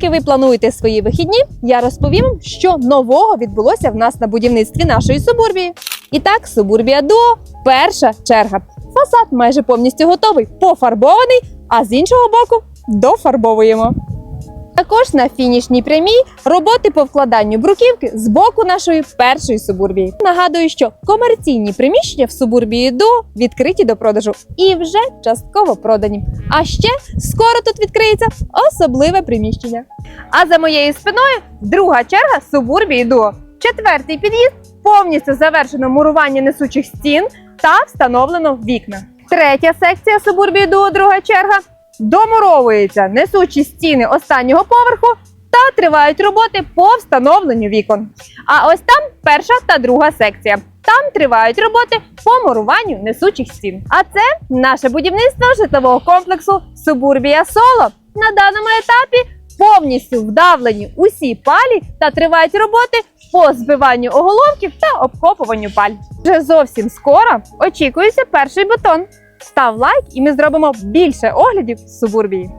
Поки ви плануєте свої вихідні, я розповім, що нового відбулося в нас на будівництві нашої субурбії. І так, субурбія Дуо, перша черга. Фасад майже повністю готовий, пофарбований, а з іншого боку дофарбовуємо. Також на фінішній прямій роботи по вкладанню бруківки з боку нашої першої субурбії. Нагадую, що комерційні приміщення в субурбії до відкриті до продажу і вже частково продані. А ще скоро тут відкриється особливе приміщення. А за моєю спиною друга черга субурбії до четвертий під'їзд повністю завершено мурування несучих стін та встановлено вікна. Третя секція субурбії до друга черга домуровуються несучі стіни останнього поверху та тривають роботи по встановленню вікон. А ось там перша та друга секція. Там тривають роботи по муруванню несучих стін. А це наше будівництво житлового комплексу Субурбія Соло. На даному етапі повністю вдавлені усі палі та тривають роботи по збиванню оголовків та обкопуванню паль. Вже зовсім скоро очікується перший бетон. Став лайк, і ми зробимо більше оглядів з субурбії.